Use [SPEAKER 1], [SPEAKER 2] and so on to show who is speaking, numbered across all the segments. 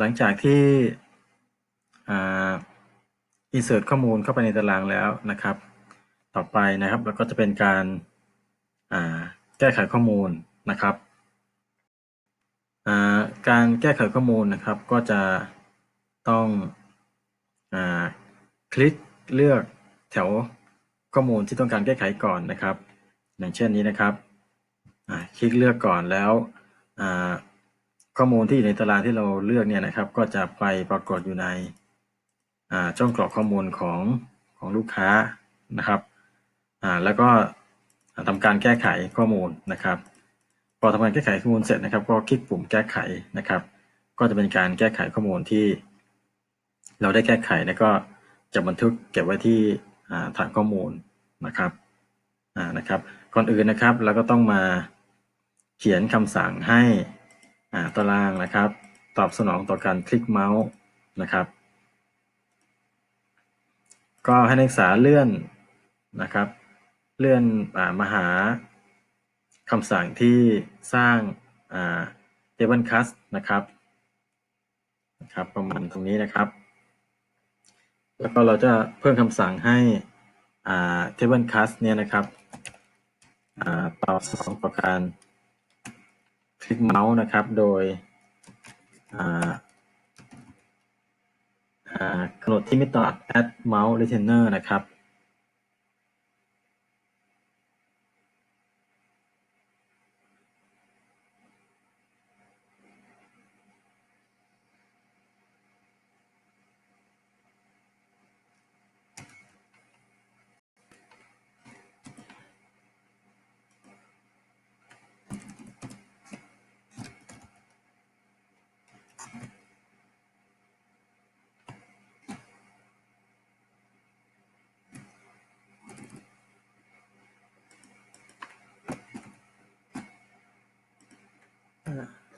[SPEAKER 1] หลังจากที่อ่า insert ข้อมูลเข้าไปในตารางแล้วนะครับ ต่อไปนะครับเราก็จะเป็นการาแก้ไขข้อมูลนะครับาการแก้ไขข้อมูลนะครับก็จะต้องอคลิกเลือกแถวข้อมูลที่ต้องการแก้ไขก่อนนะครับ อย่างเช่นนี้นะครับคลิกเลือกก่อนแล้ว ข้อมูลที่อยู่ในตารางที่เราเลือกเนี่ยนะครับ ก็จะไปปรากฏอยู่ในช่องกรอกข้อมูลของของลูกค้านะครับอ่าแล้วก็ทำการแก้ไขข้อมูลนะครับ พอทำการแก้ไขข้อมูลเสร็จนะครับ ก็คลิกปุ่มแก้ไขนะครับ ก็จะเป็นการแก้ไขข้อมูลที่ เราได้แก้ไขแล้วก็จะบันทึกเก็บไว้ที่ฐานข้อมูลนะครับอ่านะครับ ก่อนอื่นนะครับ เราก็ต้องมาเขียนคำสั่งให้ ตารางนะครับ ตอบสนองต่อการคลิกเมาส์นะครับ ก็ให้นักศึกษาเลื่อนนะครับ เลื่อนอามาหาคำสั่งที่สร้างอ่า table class นะครับนะครับ ประมาณตรงนี้นะครับ แล้วก็เราจะเพิ่มคำสั่งให้อ่า table class เนี่ยนะครับอ่าตอบสนองต่อการ ลิกเมาส์นะครับ โดยกำหนดที่ไม่ตอด add mouse retainer นะครับ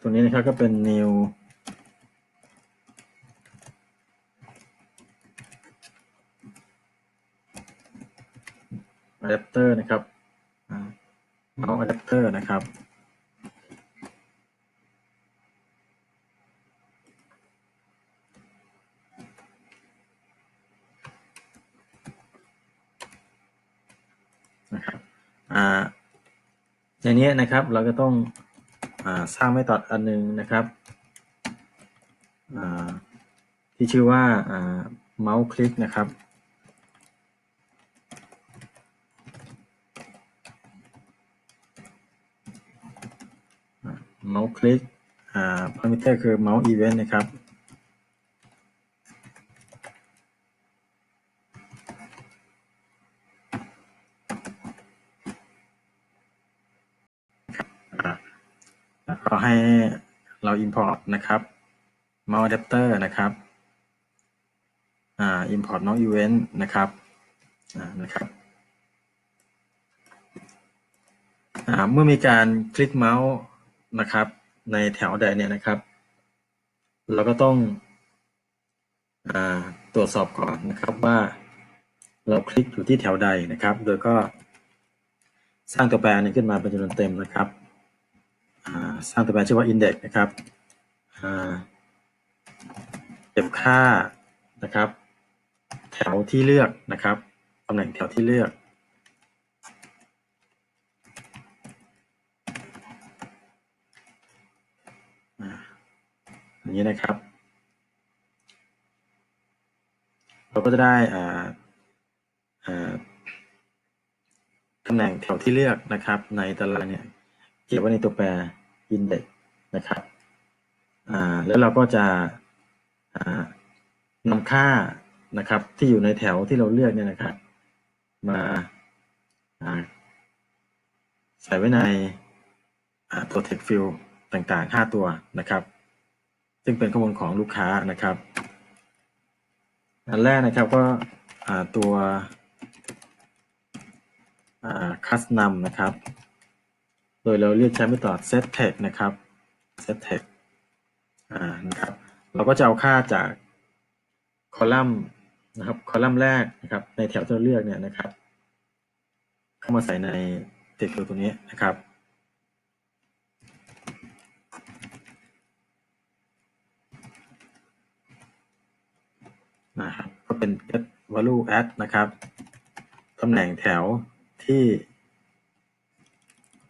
[SPEAKER 1] ตัวนี้นะครับก็เป็น new adapter นะครับอ่า mouse adapter นะครับ นะครับ อ่าในนี้นะครับเราก็ต้อง สร้างไม่ตอดอันหนึงนะครับที่ชื่อว่าเมาส์คลิกนะครับเมาส์คลิกพารามิเตอร์คือเมาส์อีเวนต์นะครับ อ่าแล้วก็ให้ เรา import นะครับ mouse adapter นะครับอ่า import mouse event นะครับอ่านะครับอ่าเมื่อมีการคลิกเมาส์นะครับ ในแถวใดเนี่ยนะครับ เราก็ต้องอ่าตรวจสอบก่อนนะครับว่าเราคลิกอยู่ที่แถวใดนะครับ โดยก็สร้างตัวแปรนี้ขึ้นมาเป็นจำนวนเต็มนะครับ สร้างตัวแปรชื่อว่า index นะครับเก็บค่านะครับ แถวที่เลือกนะครับตำแหน่งแถวที่เลือก อย่างนี้นะครับ เราก็จะได้อ่าอ่าตำแหน่งแถวที่เลือกนะครับในตารางเนี่ย ก็บไว้ในตัวแปร index นะครับแล้วเราก็จะนำค่านะครับ ที่อยู่ในแถวที่เราเลือกเนี่ยนะครับ มาใส่ไว้ในตัว text field ต่างๆ 5 ตัวนะครับ ซึ่งเป็นข้อมูลของลูกค้านะครับ อันแรกนะครับก็ตัว custom นะครับ โดยเราเรียกใช้ method set text นะครับ set text อ่านะครับ เราก็จะเอาค่าจากคอลัมน์นะครับ คอลัมน์แรกนะครับ ในแถวที่เราเลือกเนี่ยนะครับ เข้ามาใส่ใน text field ตัวนี้นะครับนะครับก็เป็น get value at นะครับ ตำแหน่งแถวที่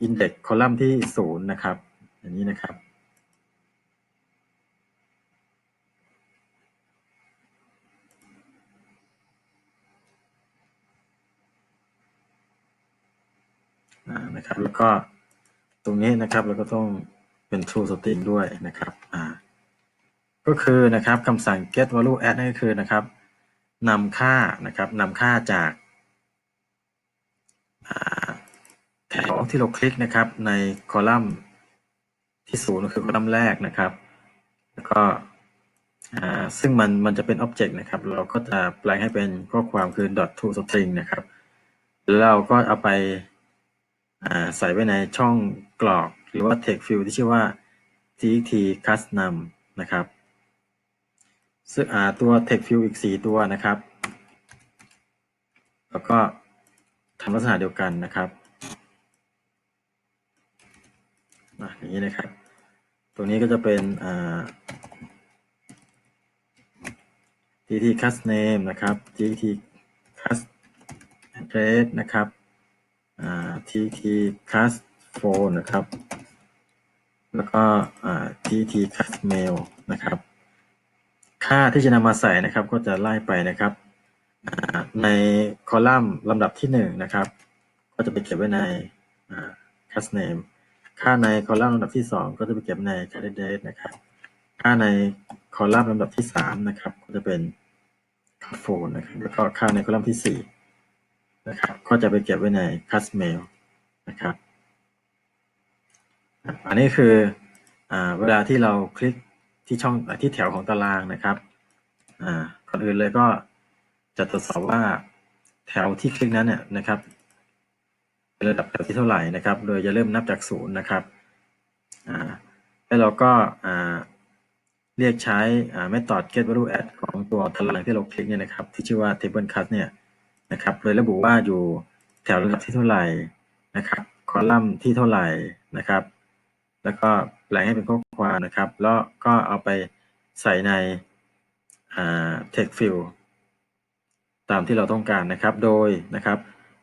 [SPEAKER 1] index คอลัมน์ที่ศูนย์นะครับ อย่างนี้นะครับนะครับ แล้วก็ตรงนี้นะครับเราก็ต้องเป็น true string ด้วยนะครับอ่าก็คือนะครับคำสั่ง get value add นั่นก็คือนะครับนำค่านะครับนำค่าจากอ่า ที่เราคลิกนะครับในคอลัมน์ที่ศูนย์ก็คือคอลัมน์แรกนะครับ แล้วก็ซึ่งมันมันจะเป็น object นะครับ เราก็จะแปลงให้เป็นข้อความคือ dot to string นะครับ แล้วเราก็เอาไปอใส่ไว้ในช่องกรอก หรือว่า text field ที่ชื่อว่า txt custom นะครับซึ่งอ่าตัว text field อีก 4 ตัวนะครับ แล้วก็ทำลักษณะเดียวกันนะครับ อะอย่างนี้นะครับ ตรงนี้ก็จะเป็นอ่า tt cast name นะครับ tt cast address นะครับ tt cast phone นะครับ แล้วก็ tt cast mail นะครับ ค่าที่จะนำมาใส่นะครับ ก็จะไล่ไปนะครับ ในคอลัมน์ลำดับที่หนึ่งนะครับ ก็จะไปเก็บไว้ใน cast name ค่าในคอลัมน์ลำดับที่สองก็จะไปเก็บใน candidate นะครับ ค่าในคอลัมน์ลำดับที่สามนะครับ ก็จะเป็น cast phone นะครับ แล้วก็ค่าในคอลัมน์ที่สี่นะครับ ก็จะไปเก็บไว้ใน cast mail นะครับ อันนี้คืออเวลาที่เราคลิกที่ช่องที่แถวของตารางนะครับอ่าก่อนอื่นเลยก็จะตรวจสอบว่าแถวที่คลิกนั้นเนี่ยนะครับ เป็นระดับแถวที่เท่าไหร่นะครับ โดยจะเริ่มนับจากศูนย์นะครับแล้วเราก็เรียกใช้อ่า method get value add ของตัวตารางที่เราคลิกเนี่ยนะครับ ที่ชื่อว่า table cut เนี่ยนะครับโดยระบุว่าอยู่แถวระดับที่เท่าไหร่นะครับคอลัมน์ที่เท่าไหร่นะครับ แล้วก็แปลงให้เป็นข้อความนะครับ แล้วก็เอาไปใส่ใน text field ตามที่เราต้องการนะครับ โดยนะครับ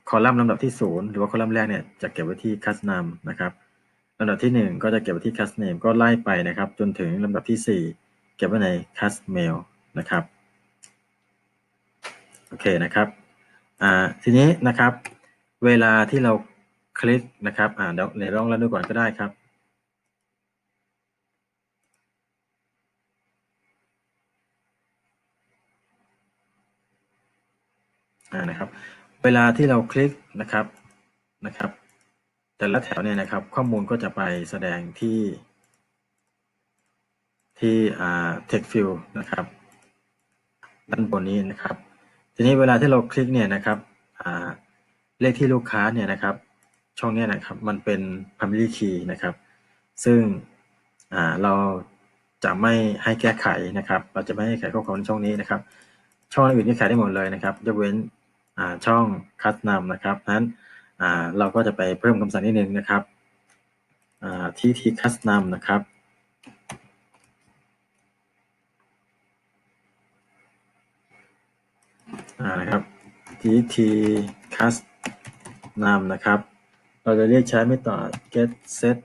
[SPEAKER 1] คอลัมน์ลำดับที่ศูนย์หรือว่าคอลัมน์แรกเนี่ยจะเก็บไว้ที่ cast name นะครับลำดับที่หนึ่งก็จะเก็บไว้ที่ cast name ก็ไล่ไปนะครับ จนถึงลำดับที่สี่เก็บไว้ใน cast mail นะครับโอเคนะครับอ่าทีนี้นะครับ เวลาที่เราคลิกนะครับอ่าเดี๋ยวเดี๋ยวลองรันดูก่อนก็ได้ครับอ่านะครับ เวลาที่เราคลิกนะครับนะครับ แต่ละแถวเนี่ยนะครับ ข้อมูลก็จะไปแสดงที่ที่อ่า text field นะครับด้านบนนี้นะครับ ทีนี้เวลาที่เราคลิกเนี่ยนะครับอ่าเลขที่ลูกค้าเนี่ยนะครับ ช่องนี้นะครับมันเป็น primary key นะครับ ซึ่งอ่าเราจะไม่ให้แก้ไขนะครับ เราจะไม่ให้ไขข้อความในช่องนี้นะครับ ช่องอื่นนี่ไขได้หมดเลยนะครับยกเว้น ช่องคัดนำนะครับนั้นเราก็จะไปเพิ่มคำสั่งนิดนึงนะครับที่ที่คัดนำนะครับนะครับ tt cast name นะครับ เราจะเรียกใช้ไม่ต่อ get set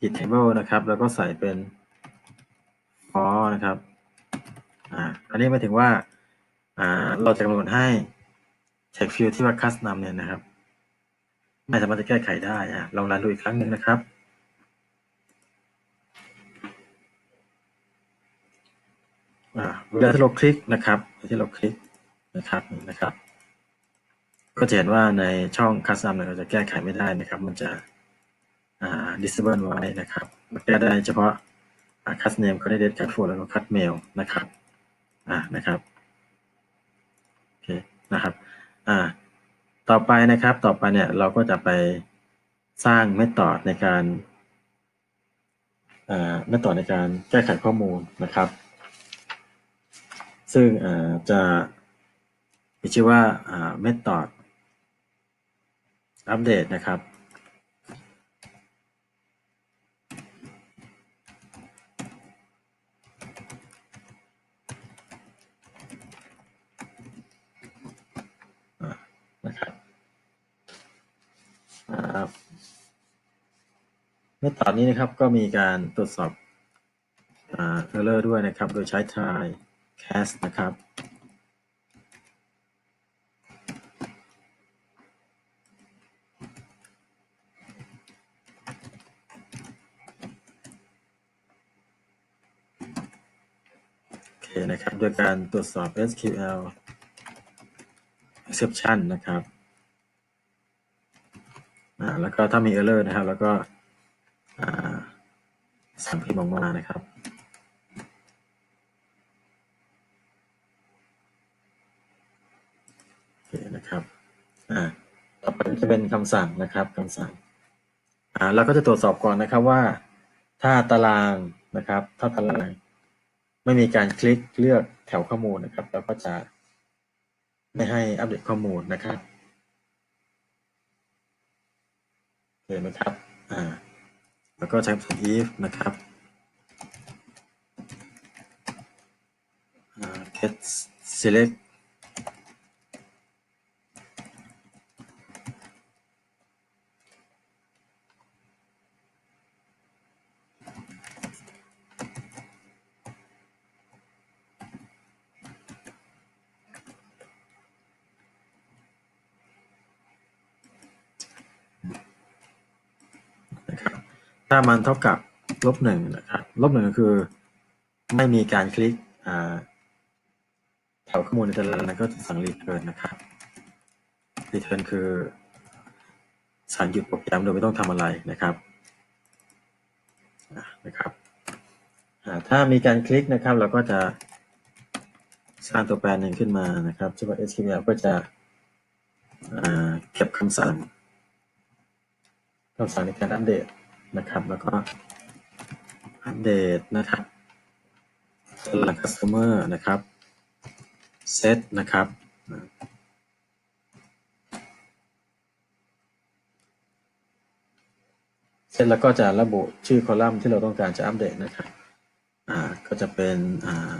[SPEAKER 1] git table นะครับ แล้วก็ใส่เป็น for นะครับ อ่า อันนี้หมายถึงว่า อ่า เราจะกำหนดให้ text field ที่ว่า cast name เนี่ยนะครับ ไม่สามารถจะแก้ไขได้อ่าลองรันดูอีกครั้งหนึ่งนะครับ เวลาที่เราคลิกนะครับที่เราคลิกนะครับนะครับ ก็จะเห็นว่าในช่อง custom เนี่ยเราจะแก้ไขไม่ได้นะครับ มันจะ disable ไว้นะครับแก้ได้เฉพาะ cast name candidate cut phone แล้วก็ cut mail นะครับ อ่านะครับ โอเค นะครับ อ่า ต่อไปนะครับ ต่อไปเนี่ยเราก็จะไปสร้างเมธอดในการอ่า method ในการแก้ไขข้อมูลนะครับ ซึ่งอ่าจะมีชื่อว่าอ่า method อัปเดตนะครับ อ่า เมื่อตอนนี้นะครับก็มีการตรวจสอบอ่า error ด้วยนะครับ โดยใช้ try cast นะครับโอเคนะครับโดยการตรวจสอบ SQL exception นะครับ อ่าแล้วก็ถ้ามี error นะครับ แล้วก็อ่าสั่งพิมพ์ออกมานะครับโอเคนะครับอ่าต่อไปจะเป็นคำสั่งนะครับคำสั่งอ่าเราก็จะตรวจสอบก่อนนะครับว่า ถ้าตารางนะครับ ถ้าตารางไม่มีการคลิกเลือกแถวข้อมูลนะครับเราก็จะไม่ให้อัปเดตข้อมูลนะครับ เห็นไหมครับ อ่า แล้วก็ใช้คำสั่ง if นะครับอ่า get select ถ้ามันเท่ากับลบหนึ่งนะครับลบหนึ่งคือ ไม่มีการคลิกแถวข้อมูลในแต่ละนั้นก็สั่ง return นนะครับ return คือสั่งหยุดโปรแกรมโดยไม่ต้องทำอะไรนะครับนะครับถ้ามีการคลิกนะครับ เราก็จะสร้างตัวแปรหนึ่งขึ้นมานะครับชื่อว่า SQL ก็จะเก็บคำสั่งคำสั่งในการอัปเดต นะครับ แล้วก็อัปเดตนะครับหลัง customer นะครับ set นะครับเสร็จแล้วก็จะระบุชื่อคอลัมน์ที่เราต้องการจะอัปเดตนะครับ อ่า ก็จะเป็น อ่า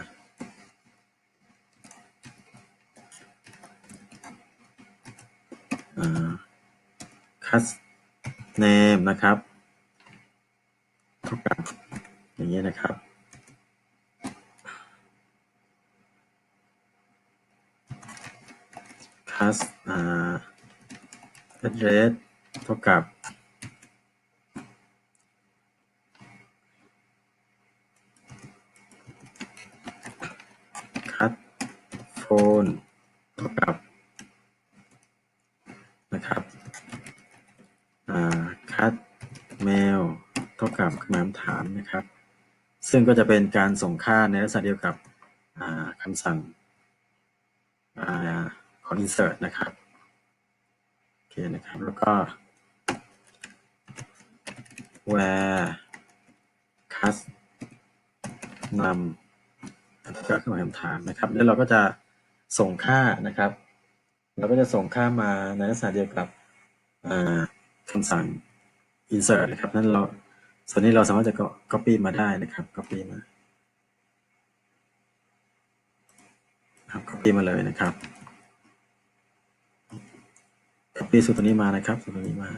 [SPEAKER 1] อ่า cus name นะครับ ท่ากับ อย่างนี้นะครับ cus อ่า address เท่ากับ cut phone เท่ากับนะครับ อ่า cut mail เท่ากับคำถามถามนะครับ ซึ่งก็จะเป็นการส่งค่าในลักษณะเดียวกับคำสั่งอของ insert นะครับ โอเคนะครับ แล้วก็ where cut นำแล้วก็คำถามถามนะครับ แล้วเราก็จะส่งค่านะครับ เราก็จะส่งค่ามาในลักษณะเดียวกับคำสั่ง insert นะครับ นั่นเรา ส่วนนี้เราสามารถจะ copy มาได้นะครับ copy มาครับ copy มาเลยนะครับ copy สูตรตัวนี้มานะครับสูตรตัวนี้มา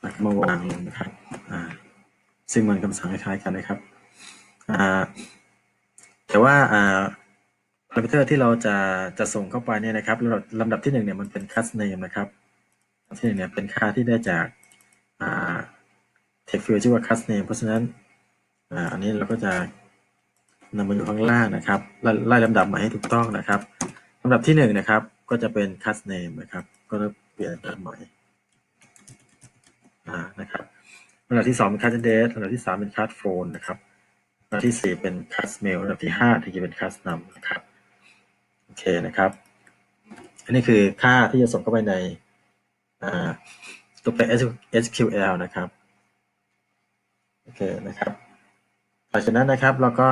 [SPEAKER 1] แล้วก็มาวางลงนะครับอ่าซึ่งมันคำสั่งคล้ายๆกันนะครับอ่าแต่ว่าอ่าพารามิเตอร์ที่เราจะจะส่งเข้าไปเนี่ยนะครับลำดับที่หนึ่งเนี่ยมันเป็น class name นะครับที่หนึ่งเนี่ยเป็นค่าที่ได้จาก text field ชื่อว่า class name เพราะฉะนั้นอ,อันนี้เราก็จะนำมาอยู่ข้างล่างนะครับ ไล่ลำดับมาให้ถูกต้องนะครับลำดับที่หนึ่งนะครับ ก็จะเป็น class name นะครับ ก็จะเปลี่ยนตามใหม่นะครับลำดับที่สองเป็น class date ลำดับที่สามเป็น class phone นะครับลำดับที่สี่เป็น class mail ลำดับที่ห้าถึงจะเป็น class num นะครับ โอเคนะครับ อันนี้คือค่าที่จะส่งเข้าไปในอ่า ตัวแปร SQL นะครับโอเคนะครับหลังจากนั้นนะครับเราก็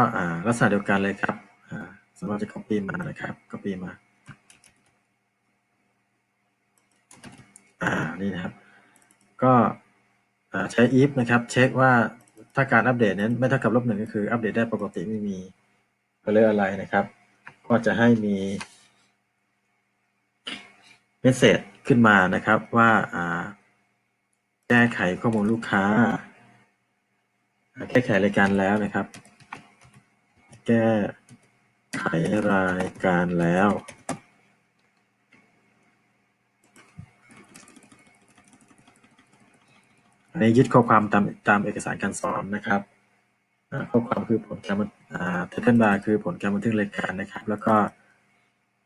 [SPEAKER 1] ลักษณะเดียวกันเลยครับสามารถจะ copy มานะครับ copy มาอ่านี่นะครับก็ใช้ if นะครับ เช็คว่าถ้าการอัปเดตนั้นไม่เท่ากับลบหนึ่งก็คืออัปเดตได้ปกติไม่มีเรื่องอะไรนะครับ ก็จะให้มีเมสเซจขึ้นมานะครับว่าอ่า แก้ไขข้อมูลลูกค้า แก้ไขรายการแล้วนะครับ แก้ไขรายการแล้ว อันนี้ยึดข้อความตามตามเอกสารการสอนนะครับ ข้อความคือผลการบันอ่า title bar คือผลการบันทึกรายการนะครับ แล้วก็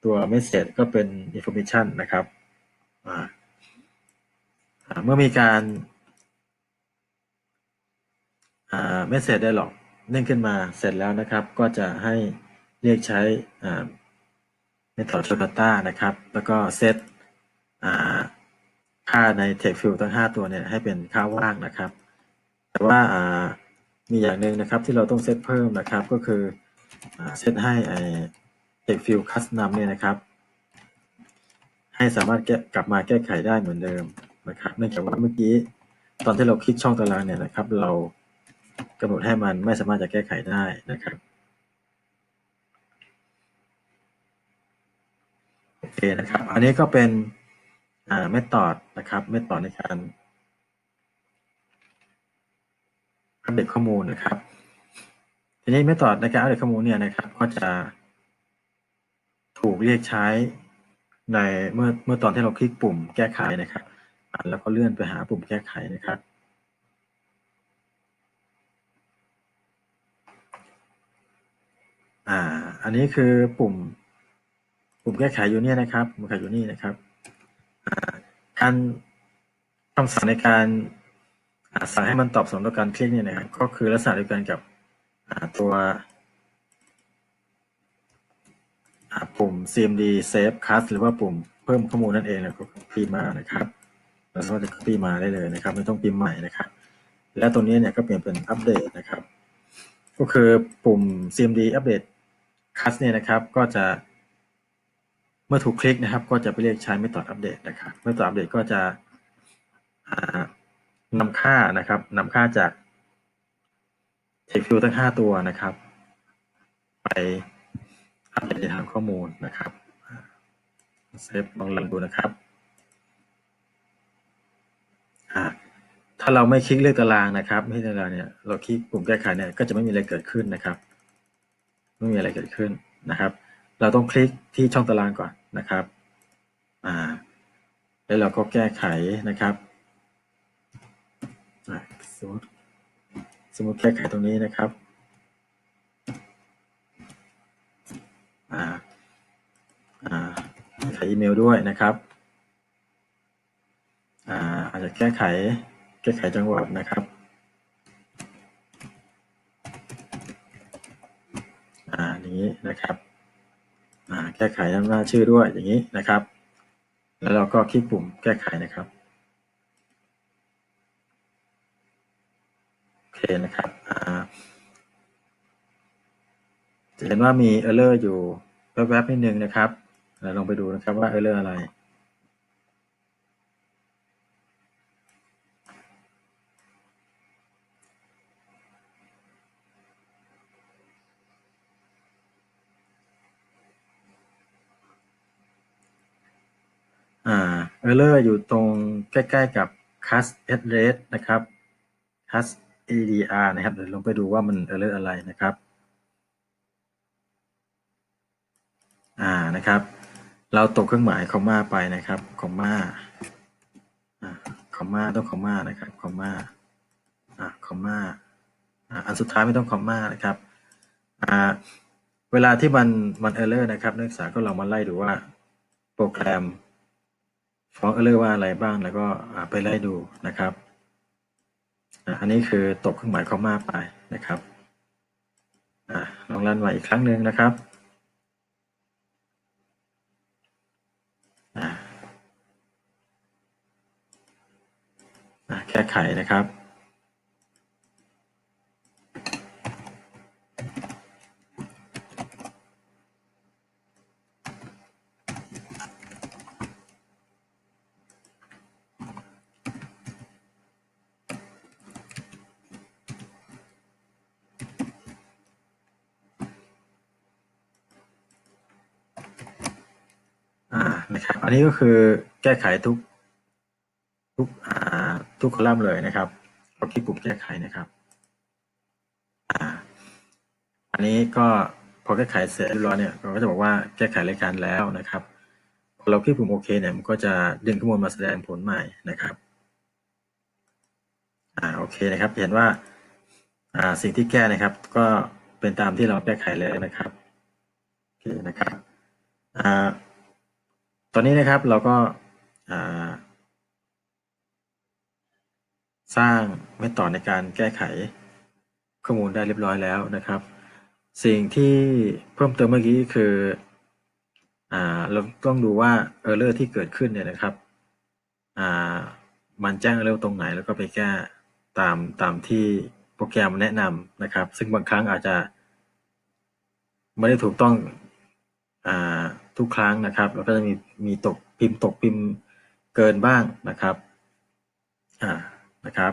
[SPEAKER 1] ตัว message ก็เป็น information นะครับอ่า เมื่อมีการอ่า message ได้หรอกเด้งขึ้นมาเสร็จแล้วนะครับ ก็จะให้เรียกใช้อ่า method show data นะครับ แล้วก็เซตค่าใน text field ทั้ง 5 ตัวเนี่ยให้เป็นค่าว่างนะครับ แต่ว่ามีอย่างหนึ่งนะครับที่เราต้องเซตเพิ่มนะครับก็คือเซตให้ไอ้ text field custom เนี่ยนะครับ ให้สามารถแก้กลับมาแก้ไขได้เหมือนเดิม นะครับเนื่องจากว่าเมื่อกี้ตอนที่เราคลิกช่องตารางเนี่ยนะครับ เรากำหนดให้มันไม่สามารถจะแก้ไขได้นะครับโอเคนะครับ อันนี้ก็เป็นอ่าเมธอดนะครับเมธอดในการอัปเดตข้อมูลนะครับ ทีนี้เมธอดในการอัปเดตข้อมูลเนี่ยนะครับ ก็จะถูกเรียกใช้ในเมื่อเมื่อตอนที่เราคลิกปุ่มแก้ไขนะครับ่าแล้วก็เลื่อนไปหาปุ่มแก้ไขนะครับอ่า อันนี้คือปุ่ม ปุ่มแก้ไขอยู่เนี่ยนะครับปุ่มแก้ไขอยู่นี่นะครับการคำสั่งในการอาสั่งให้มันตอบสนองต่อการคลิกเนี่ยนะครับก็คือลักษณะเดียวกันกับตัวปุ่ม cmd save cast หรือว่าปุ่มเพิ่มข้อมูลนั่นเองแล้วก็ copy มานะครับ เราสามารถจะ copy มาได้เลยนะครับ ไม่ต้องพิมพ์ใหม่นะครับ และตัวนี้เนี่ยก็เปลี่ยนเป็นอัปเดตนะครับ ก็คือปุ่ม cmd update cast เนี่ยนะครับ ก็จะ เมื่อถูกคลิกนะครับ ก็จะไปเรียกใช้ method update นะครับ method update ก็จะนำค่านะครับนำค่าจาก text field ทั้ง 5 ตัวนะครับ ไปอัปเดตในฐานข้อมูลนะครับเซฟลองรันดูนะครับ อ่าถ้าเราไม่คลิกเลือกตารางนะครับไม่ตารางเนี่ยเราคลิกปุ่มแก้ไขเนี่ยก็จะไม่มีอะไรเกิดขึ้นนะครับ ไม่มีอะไรเกิดขึ้นนะครับ เราต้องคลิกที่ช่องตารางก่อนนะครับอ่าแล้วเราก็แก้ไขนะครับสมมติสมมติแก้ไขตรงนี้นะครับอ่าอ่าใส่อีเมลด้วยนะครับ แก้ไข แก้ไขจังหวัดนะครับอ่านี้นะครับอ่าแก้ไขหน้าชื่อด้วยอย่างนี้นะครับ แล้วเราก็คลิกปุ่มแก้ไขนะครับโอเคนะครับอ่าจะเห็นว่ามี error อร์อยู่แวบๆนิดนึงนะครับเราลองไปดูนะครับว่า error อะไรอ่า error อยู่ตรงใกล้ๆกับ cast address นะครับ cast edr นะครับ เดี๋ยวลงไปดูว่ามัน error อะไรนะครับ อ่า นะครับ เราตกเครื่องหมายคอมมาไปนะครับ คอมมาอ่าคอมมาต้องคอมมานะครับ คอมมาอ่าคอมมาอ่าอันสุดท้ายไม่ต้องคอมมานะครับอ่าเวลาที่มันมันเออร์เลอร์นะครับนักศึกษาก็ลองมาไล่ดูว่าโปรแกรม ฟ้องเอเลอร์ว่าอะไรบ้างแล้วก็ไปไล่ดูนะครับ อันนี้คือตกเครื่องหมายคอมมาไปนะครับอลองรันใหม่อีกครั้งหนึ่งนะครับอ่าอ่าแก้ไขนะครับ นะครับ อันนี้ก็คือแก้ไขทุก ทุกอ่าทุกคอลัมน์เลยนะครับเราคลิกปุ่มแก้ไขนะครับอ่าอันนี้ก็พอแก้ไขเสร็จเรียบร้อยเนี่ยเราก็จะบอกว่าแก้ไขรายการแล้วนะครับพอเราคลิกปุ่มโอเคเนี่ยมันก็จะดึงข้อมูลมาแสดงผลใหม่นะครับอ่าโอเคนะครับ เห็นว่าอ่าสิ่งที่แก้นะครับ ก็เป็นตามที่เราแก้ไขเลยนะครับโอเคนะครับอ่า ตอนนี้นะครับเราก็าสร้างเมธอดในการแก้ไขข้อมูลได้เรียบร้อยแล้วนะครับ สิ่งที่เพิ่มเติมเมื่อกี้คืออเราต้องดูว่า Error ที่เกิดขึ้นเนี่ยนะครับมันแจ้ง Error ตรงไหนแล้วก็ไปแก้ตามตามที่โปรแกรมแนะนำนะครับ ซึ่งบางครั้งอาจจะไม่ได้ถูกต้องอ่า ทุกครั้งนะครับ แล้วก็จะมีมีตกพิมพ์ตกพิมพ์เกินบ้างนะครับอ่านะครับ